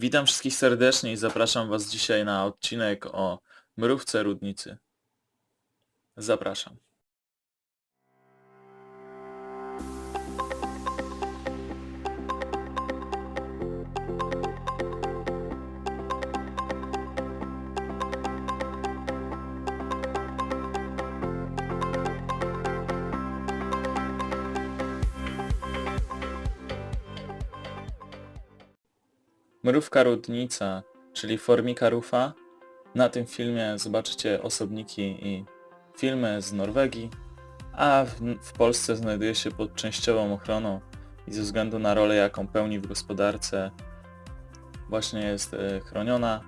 Witam wszystkich serdecznie i zapraszam Was dzisiaj na odcinek o mrówce rudnicy. Zapraszam. Mrówka rudnica, czyli Formica rufa. Na tym filmie zobaczycie osobniki i filmy z Norwegii, a w, w Polsce znajduje się pod częściową ochroną i ze względu na rolę jaką pełni w gospodarce właśnie jest e, chroniona.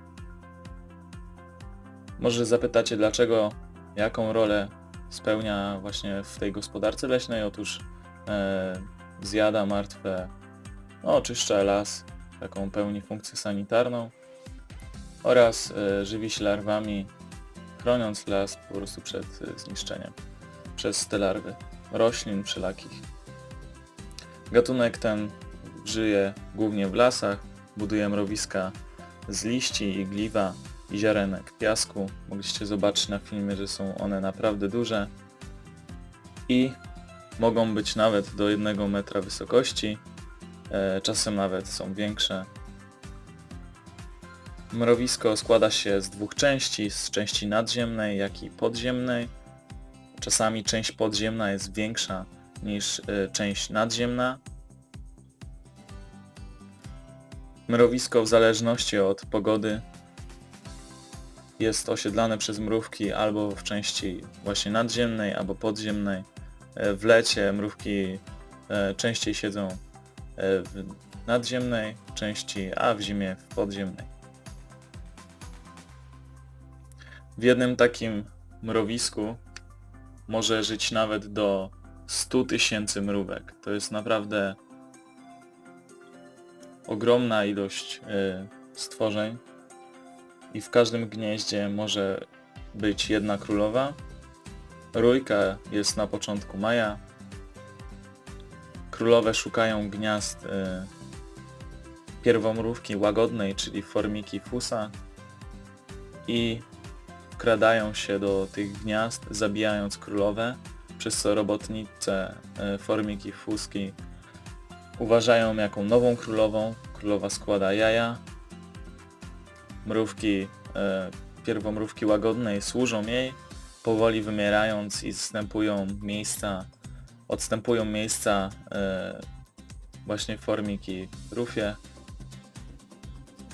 Może zapytacie dlaczego, jaką rolę spełnia właśnie w tej gospodarce leśnej? Otóż e, zjada martwe, no oczyszcza las, taką pełni funkcję sanitarną oraz e, żywi się larwami, chroniąc las po prostu przed e, zniszczeniem przez te larwy roślin wszelakich. Gatunek ten żyje głównie w lasach, buduje mrowiska z liści, igliwa i ziarenek piasku. Mogliście zobaczyć na filmie, że są one naprawdę duże i mogą być nawet do 1 metra wysokości, czasem nawet są większe. Mrowisko składa się z dwóch części, z części nadziemnej, jak i podziemnej. Czasami część podziemna jest większa niż y, część nadziemna. Mrowisko w zależności od pogody jest osiedlane przez mrówki albo w części właśnie nadziemnej, albo podziemnej. E, W lecie mrówki e, częściej siedzą e, w nadziemnej części, a w zimie w podziemnej. W jednym takim mrowisku może żyć nawet do 100 tysięcy mrówek. To jest naprawdę ogromna ilość y, stworzeń i w każdym gnieździe może być jedna królowa. Rójka jest na początku maja. Królowe szukają gniazd y, pierwomrówki łagodnej, czyli formiki fusa i wkradają się do tych gniazd, zabijając królowe, przez co robotnice e, formiki fuski uważają jaką nową królową. Królowa składa jaja. Mrówki, e, pierwomrówki łagodnej służą jej, powoli wymierając i zstępują miejsca, odstępują miejsca e, właśnie formiki rufie.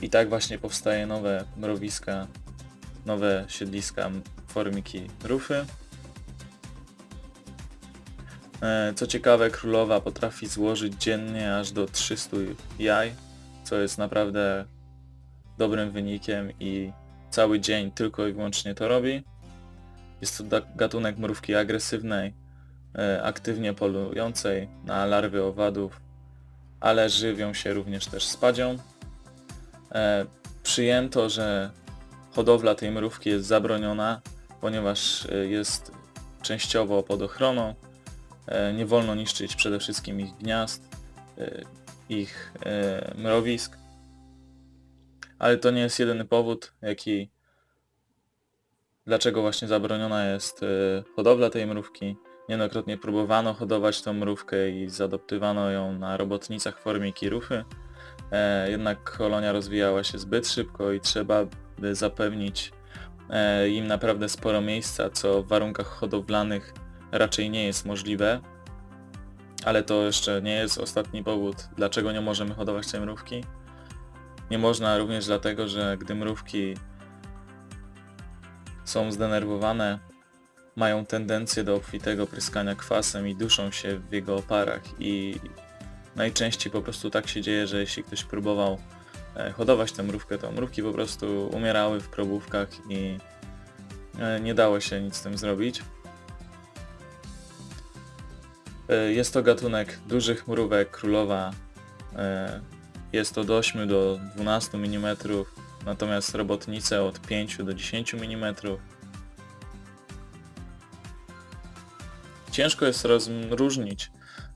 I tak właśnie powstaje nowe mrowiska nowe siedliska formiki rufy. E, Co ciekawe, królowa potrafi złożyć dziennie aż do 300 jaj, co jest naprawdę dobrym wynikiem i cały dzień tylko i wyłącznie to robi. Jest to gatunek mrówki agresywnej, aktywnie polującej na larwy owadów, ale żywią się również też spadzią. E, Przyjęto, że hodowla tej mrówki jest zabroniona, ponieważ e, jest częściowo pod ochroną. E, Nie wolno niszczyć przede wszystkim ich gniazd, e, ich e, mrowisk. Ale to nie jest jedyny powód, jaki dlaczego właśnie zabroniona jest e, hodowla tej mrówki. Niejednokrotnie próbowano hodować tą mrówkę i zadoptywano ją na robotnicach formiki rufy. E, Jednak kolonia rozwijała się zbyt szybko i trzeba by zapewnić e, im naprawdę sporo miejsca, co w warunkach hodowlanych raczej nie jest możliwe. Ale to jeszcze nie jest ostatni powód, dlaczego nie możemy hodować tej mrówki. Nie można również dlatego, że gdy mrówki są zdenerwowane, mają tendencję do obfitego pryskania kwasem i duszą się w jego oparach i najczęściej po prostu tak się dzieje, że jeśli ktoś próbował e, hodować tę mrówkę, to mrówki po prostu umierały w probówkach i e, nie dało się nic z tym zrobić. E, Jest to gatunek dużych mrówek, królowa. Jest od 8 do 12 mm, natomiast robotnice od 5 do 10 mm. Ciężko jest rozróżnić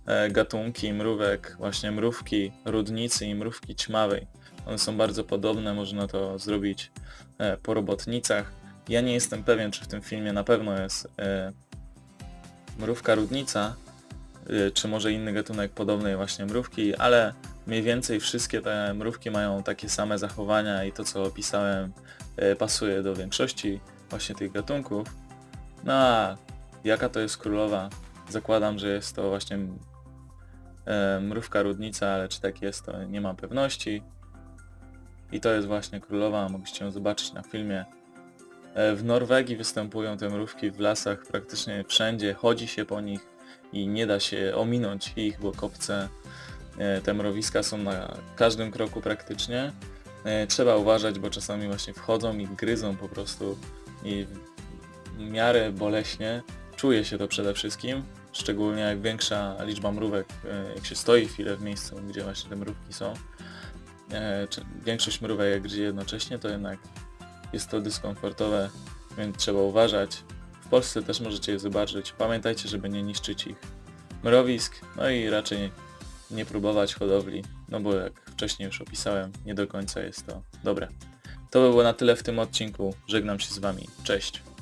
e, gatunki mrówek, właśnie mrówki rudnicy i mrówki ćmawej, One są bardzo podobne, można to zrobić e, po robotnicach. Ja nie jestem pewien, czy w tym filmie na pewno jest e, mrówka rudnica, czy może inny gatunek podobnej właśnie mrówki, ale mniej więcej wszystkie te mrówki mają takie same zachowania i to co opisałem pasuje do większości właśnie tych gatunków. No a jaka to jest królowa? Zakładam, że jest to właśnie e, mrówka rudnica, ale czy tak jest to nie mam pewności. I to jest właśnie królowa, mogliście ją zobaczyć na filmie. E, W Norwegii występują te mrówki w lasach praktycznie wszędzie, chodzi się po nich i nie da się ominąć ich, bo kopce, e, te mrowiska są na każdym kroku praktycznie. E, Trzeba uważać, bo czasami właśnie wchodzą i gryzą po prostu i w miarę boleśnie. Czuje się to przede wszystkim, szczególnie jak większa liczba mrówek, e, jak się stoi chwilę w miejscu, gdzie właśnie te mrówki są. E, Większość mrówek jak gryzie jednocześnie, to jednak jest to dyskomfortowe, więc trzeba uważać. W Polsce też możecie je zobaczyć. Pamiętajcie, żeby nie niszczyć ich mrowisk, no i raczej nie próbować hodowli, no bo jak wcześniej już opisałem, nie do końca jest to dobre. To by było na tyle w tym odcinku. Żegnam się z Wami. Cześć.